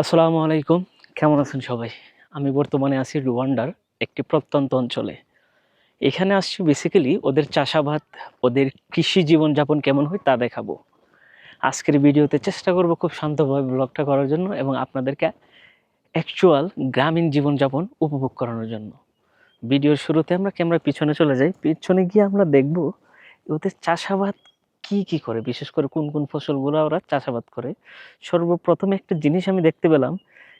আসসালামু আলাইকুম। কেমন আছেন সবাই? আমি বর্তমানে আছি রুয়ান্ডার, একটি প্রত্যন্ত অঞ্চলে। এখানে আসছি বেসিক্যালি ওদের চাষাবাদ, ওদের কৃষি জীবনযাপন কেমন হয় তা দেখাবো। আজকের ভিডিওতে চেষ্টা করব খুব শান্তভাবে ব্লগটা করার জন্য এবং আপনাদেরকে অ্যাকচুয়াল গ্রামীণ জীবনযাপন উপভোগ করানোর জন্য। ভিডিওর শুরুতে আমরা ক্যামেরা পিছনে চলে যাই। পিছনে গিয়ে আমরা দেখব ওদের চাষাবাদ কি কি করে? বিশেষ করে কোন কোন ফসলগুলো ওরা চাষাবাদ করে। সর্বপ্রথম একটা জিনিস আমি দেখতে পেলাম,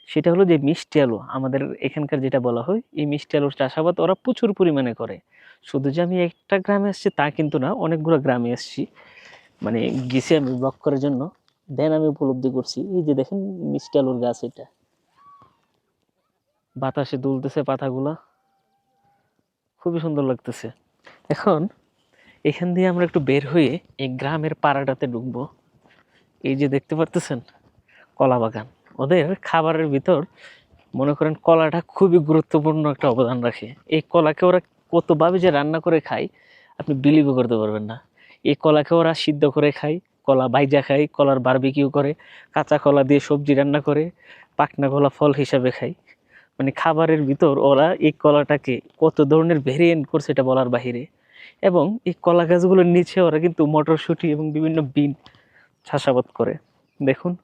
সেটা হলো যে মিষ্টি আলু। আমাদের এখানকার যেটা বলা হয়, এই মিষ্টি আলুর চাষাবাদ ওরা প্রচুর পরিমাণে করে। শুধু যে আমি একটা গ্রামে এসেছি তা কিন্তু না, অনেকগুলো গ্রামে এসেছি মানে গেছি আমি ব্লক করার জন্য। দেন আমি উপলব্ধি করছি, এই যে দেখেন মিষ্টি আলুর গাছ এটা। বাতাসে দুলতেছে পাতাগুলা। খুবই সুন্দর লাগতেছে। এখন এখান দিয়ে আমরা একটু বের হয়ে এই গ্রামের পাড়াটাতে ঢুকবো। এই যে দেখতে পারতেছেন, কলা বাগান। ওদের খাবারের ভিতর মনে করেন কলাটা খুবই গুরুত্বপূর্ণ একটা অবদান রাখে। এই কলাকে ওরা কতভাবে যে রান্না করে খায়, আপনি বিলিভও করতে পারবেন না। এই কলাকে ওরা সিদ্ধ করে খায়, কলা বাইজা খায়, কলার বারবিকিউ করে, কাঁচা কলা দিয়ে সবজি রান্না করে, পাকনা কলা ফল হিসাবে খায়। মানে খাবারের ভিতর ওরা এই কলাটাকে কত ধরনের ভেরিয়েন্ট করছে এটা বলার বাহিরে। এবং এই কলা গাছগুলোর নিচে ওরা কিন্তু মটরশুঁটি এবং বিভিন্ন বিন চাষাবাদ করে। দেখুন।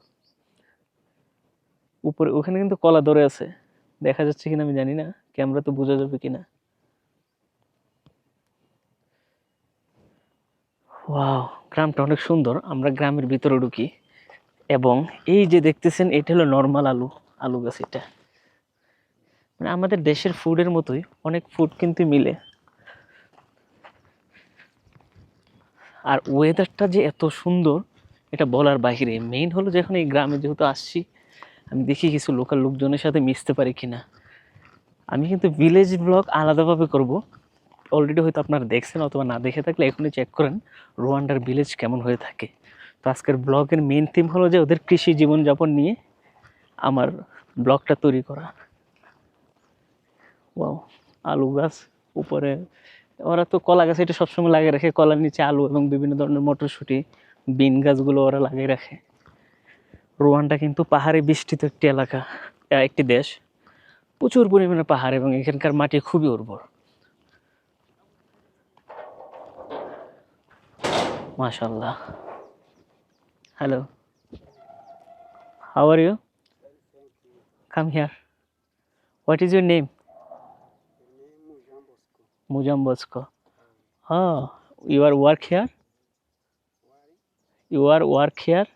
উপরে ওখানে কিন্তু কলা ধরে আছে। দেখা যাচ্ছে কিনা আমি জানি না। ক্যামেরা তো বোঝা যাবে কিনা। ওয়াও, গ্রামটা অনেক সুন্দর। আমরা গ্রামের ভিতরে ঢুকি। এবং এই যে দেখতেছেন, এটা হলো নর্মাল আলু আলু গাছ এটা। মানে আমাদের দেশের ফুডের মতোই অনেক ফুড কিন্তু মিলে। আর ওয়েদারটা যে এত সুন্দর, এটা বলার বাইরে মেইন হলো যে এখন এই গ্রামে যেহেতু আসছি, আমি দেখি কিছু লোকাল লোকজনের সাথে মিশতে পারি কি না আমি কিন্তু ভিলেজ ব্লগ আলাদাভাবে করব। অলরেডি হয়তো আপনারা দেখছেন, অথবা না দেখে থাকলে এখনই চেক করেন রোয়ান্ডার ভিলেজ কেমন হয়ে থাকে। তো আজকের ব্লগের মেইন থিম হলো যে ওদের কৃষি জীবনযাপন নিয়ে আমার ব্লগটা তৈরি করা। ওয়াও আলু গাছ উপরে ওরা তো কলা গাছ এটা সবসময় লাগিয়ে রাখে, কলার নিচে আলু এবং বিভিন্ন ধরনের মটরশুঁটি, বিন গাছগুলো ওরা লাগিয়ে রাখে। রোয়ান্ডা কিন্তু পাহাড়ে বৃষ্টিত একটি এলাকা একটি দেশ। প্রচুর পরিমাণে পাহাড় এবং এখানকার মাটি খুবই উর্বর। মাশাল্লাহ hello how are you come here what is your name মুজাম বস্ক হ্যাঁ you are work here you are work here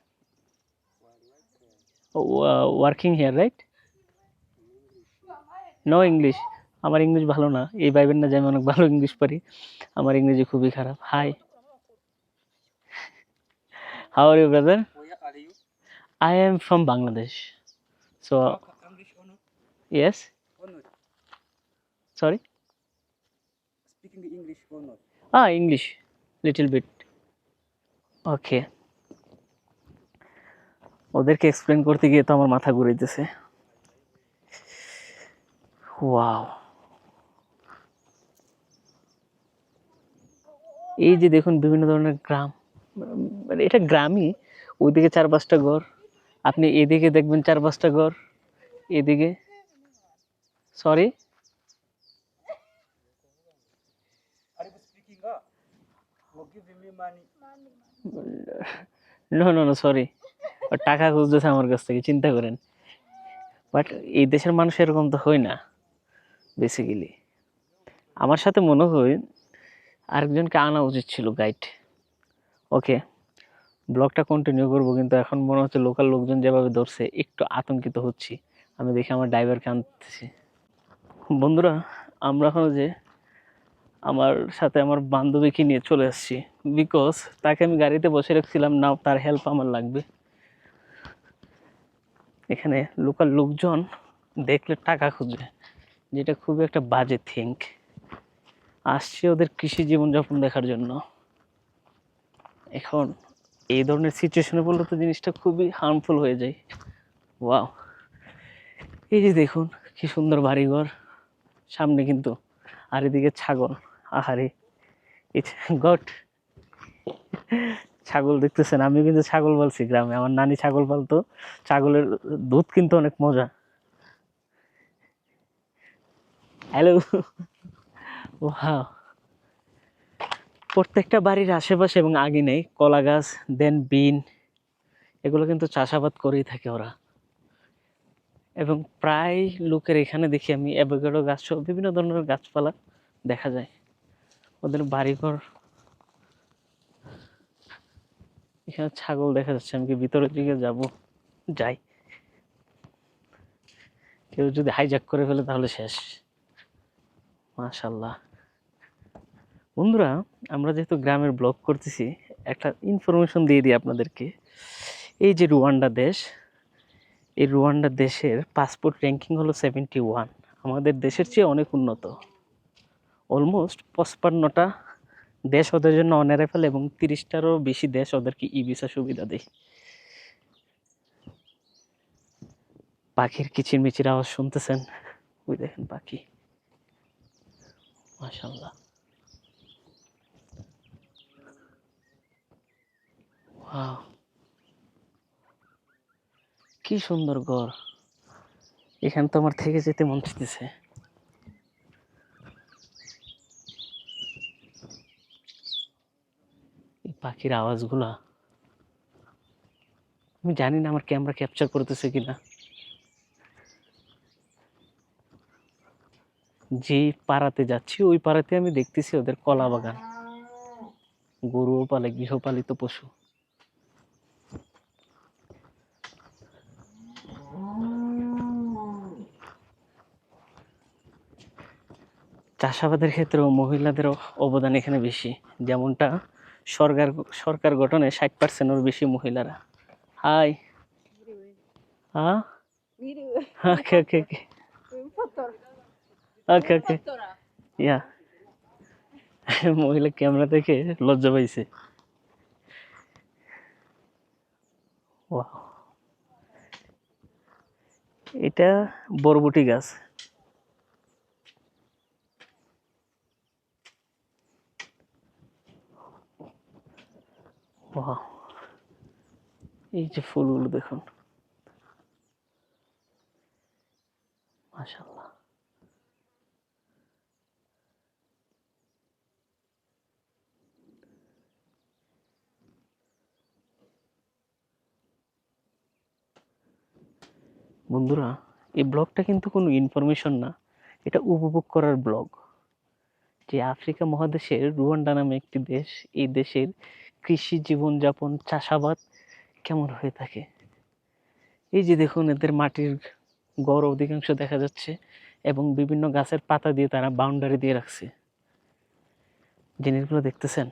working here right no English আমার ইংলিশ ভালো না এই ভাইবেন না যে আমি অনেক ভালো ইংলিশ পারি আমার ইংরেজি খুবই খারাপ hi how are you brother I am from Bangladesh so yes sorry Speaking English or not? Ah, English, little bit. Okay ওদেরকে এক্সপ্লেন করতে গিয়ে তো আমার মাথা ঘুরাইতেছে ওয়াও এই যে দেখুন বিভিন্ন ধরনের গ্রাম মানে এটা গ্রামই ওইদিকে চার পাঁচটা ঘর আপনি এদিকে দেখবেন চার পাঁচটা ঘর এদিকে sorry Are you speaking up? Or giving me money? No no no sorry টাকা খুঁজতেছে আমার কাছ থেকে, চিন্তা করেন। বাট এই দেশের মানুষ এরকম তো হয় না বেসিক্যালি আমার সাথে মনে হয় আরেকজনকে আনা উচিত ছিল গাইড ওকে ব্লগটা কন্টিনিউ করব, কিন্তু এখন মনে হচ্ছে লোকাল লোকজন যেভাবে ধরছে, একটু আতঙ্কিত হচ্ছি। আমি দেখি আমার ড্রাইভারকে আনতেছি। বন্ধুরা, আমরা এখন যে আমার সাথে আমার বান্ধবীকে নিয়ে চলে আসছি। বিকজ তাকে আমি গাড়িতে বসে রাখছিলাম না তার হেল্প আমার লাগবে। এখানে লোকাল লোকজন দেখলে টাকা খুঁজে যেটা খুবই একটা বাজে থিঙ্ক আসছে ওদের কৃষি জীবনযাপন দেখার জন্য। এখন এই ধরনের সিচুয়েশনে পড়লে তো জিনিসটা খুবই হার্মফুল হয়ে যায়। ওয়াও এই যে দেখুন, কি সুন্দর বাড়িঘর। সামনে কিন্তু আর এদিকে ছাগল। আহারে গড, ছাগল দেখতেছেন আমি কিন্তু ছাগল বলছি গ্রামে, আমার নানি ছাগল পালতো, ছাগলের দুধ কিন্তু অনেক মজা। হ্যালো ওয়াও প্রত্যেকটা বাড়ির আশেপাশে এবং আগে নেই কলা গাছ দেন বিন, এগুলো কিন্তু চাষাবাদ করেই থাকে ওরা। এবং প্রায় লোকের এখানে দেখি আমি, অ্যাভোকাডো গাছ বিভিন্ন ধরনের গাছপালা দেখা যায়। ওদের বাড়িঘর। এখানে ছাগল দেখা যাচ্ছে, আমি কি ভিতরের দিকে যাব? যাই। কেউ যদি হাইজ্যাক করে ফেলে তাহলে শেষ। মাশাল্লাহ বন্ধুরা, আমরা যেহেতু গ্রামের ব্লগ করতেছি, একটা ইনফরমেশন দিয়ে দিই আপনাদেরকে। এই যে রুয়ান্ডা দেশ, এই রুয়ান্ডা দেশের পাসপোর্ট র্যাঙ্কিং হলো সেভেন্টি ওয়ান আমাদের দেশের চেয়ে অনেক উন্নত। অলমোস্ট পঁচপান্নটা দেশ ওদের জন্য অনারেফেল এবং তিরিশটারও বেশি দেশ ওদেরকে ই ভিসা সুবিধা দেয়। পাখির কিচিরমিচির আওয়াজ শুনতেছেন? ওই দেখেন পাখি। মাশাল্লাহ কি সুন্দর ঘর। এখানে তো আমার থেকে যেতে মন চাইতেছে। পাখির আওয়াজগুলা। আমি জানি না আমার ক্যামেরা ক্যাপচার করতেছে কিনা। যে পাড়াতে যাচ্ছি, ওই পাড়াতে আমি দেখতেছি ওদের কলা বাগান। গরুও পালে গৃহপালিত পশু। চাষাবাদের ক্ষেত্রেও মহিলাদেরও অবদান এখানে বেশি। যেমনটা সরকার সরকার গঠনে ষাট পার্সেন্টের বেশি মহিলারা। হাই। হ্যাঁ? মহিলা ক্যামেরা দেখে লজ্জা পাইছে। এটা বরবটি গাছ। এই যে ফুলগুলো দেখুন। বন্ধুরা, এই ব্লগটা কিন্তু কোনো ইনফরমেশন না। এটা উপভোগ করার ব্লগ। যে আফ্রিকা মহাদেশের রুয়ান্ডা নামে একটি দেশ, এই দেশের কৃষি জীবনযাপন, চাষাবাদ কেমন হয়ে থাকে? এই যে দেখুন, এদের মাটির গড় অধিকাংশ দেখা যাচ্ছে এবং বিভিন্ন গাছের পাতা দিয়ে তারা বাউন্ডারি দিয়ে রাখছে। জিনিসগুলো দেখতেছেন?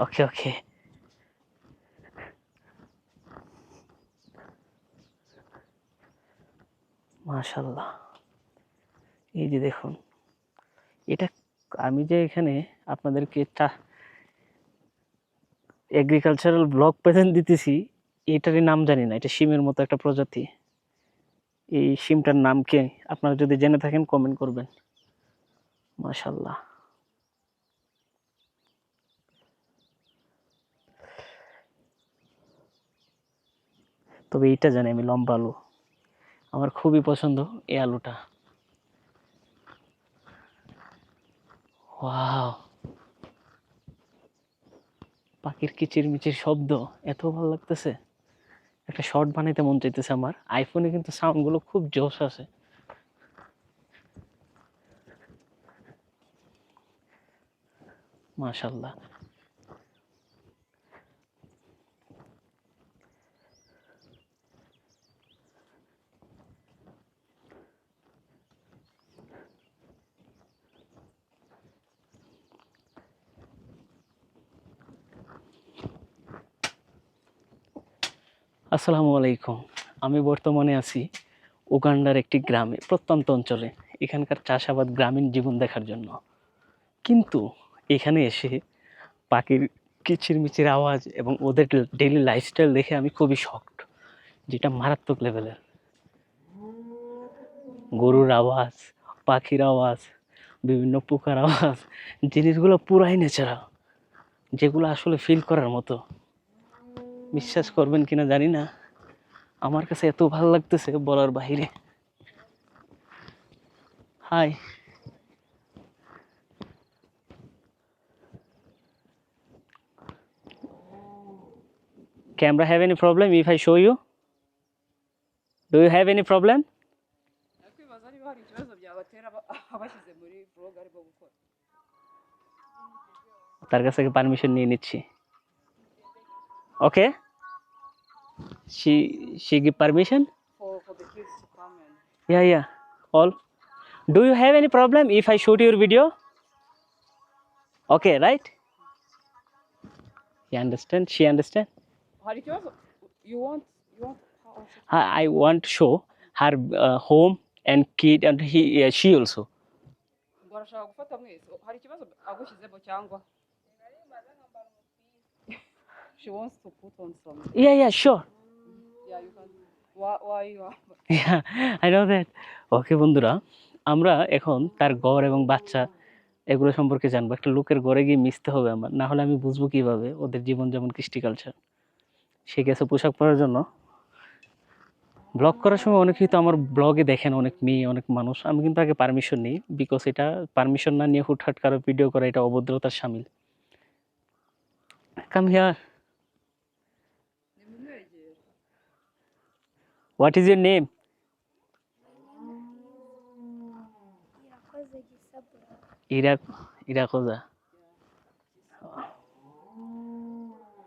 ওকে ওকে। মাশাল্লাহ এই যে দেখুন, এটা আমি যে এখানে আপনাদেরকে চা এগ্রিকালচারাল ব্লক প্রেজেন্ট দিতেছি, এটারই নাম জানি না, এটা শিমের মতো একটা প্রজাতি। এই শিমটার নাম কি আপনারা যদি জেনে থাকেন কমেন্ট করবেন। মাশাল্লাহ তবে এইটা জানি আমি লম্বা আলু। আমার খুবই পছন্দ এই আলুটা। ওয়াও। পাখির কিচিরমিচির শব্দ, এত ভালো লাগতেছে। একটা শর্ট বানাইতে মন চাইতেছে আমার। আইফোনে কিন্তু সাউন্ডগুলো খুব জোশ আছে। মাশাল্লাহ। আসসালামু আলাইকুম। আমি বর্তমানে আছি উগান্ডার একটি গ্রামে, প্রত্যন্ত অঞ্চলে। এখানকার চাষাবাদ গ্রামীণ জীবন দেখার জন্য। কিন্তু এখানে এসে পাখির কিচিরমিচির আওয়াজ এবং ওদের ডেইলি লাইফস্টাইল দেখে আমি খুবই শকড যেটা মারাত্মক লেভেলের গরুর আওয়াজ, পাখির আওয়াজ, বিভিন্ন পোকার আওয়াজ, জিনিসগুলো পুরাই ন্যাচারাল যেগুলো আসলে ফিল করার মতো। বিশ্বাস করবেন কিনা জানি না। আমার কাছে এত ভালো লাগতেছে বলার বাহিরে। Hi. Camera have any problem if I show you do you have any problem তার কাছে থেকে পারমিশন নিয়ে নিচ্ছি। ওকে she she give permission? For for the kids to come and yeah yeah. All. Do you have any problem if i shoot your video? Okay right? You understand? She understand? You want you want I, I want to show her uh, home and kid and he uh, she also she wants to put on some yeah yeah sure. Yeah you can. Why why you are Yeah, I know that. ওকে বন্ধুরা আমরা এখন তার ঘর এবং বাচ্চা এগুলো সম্পর্কে জানব। একটা লোকের ঘরে গিয়ে মিশতে হবে আমার না হলে আমি বুঝব কীভাবে ওদের জীবন যেমন কৃষ্টি কালচার সে গেছে পোশাক পরার জন্য। ব্লগ করার সময় অনেকেই তো আমার ব্লগে দেখেন অনেক মেয়ে অনেক মানুষ। আমি কিন্তু আগে পারমিশন নিই বিকজ এটা পারমিশন না নিয়ে হুটহাট কারও ভিডিও করা এটা অভদ্রতার সামিল। Come here what is your name irakoze gisabura Ira Irakoze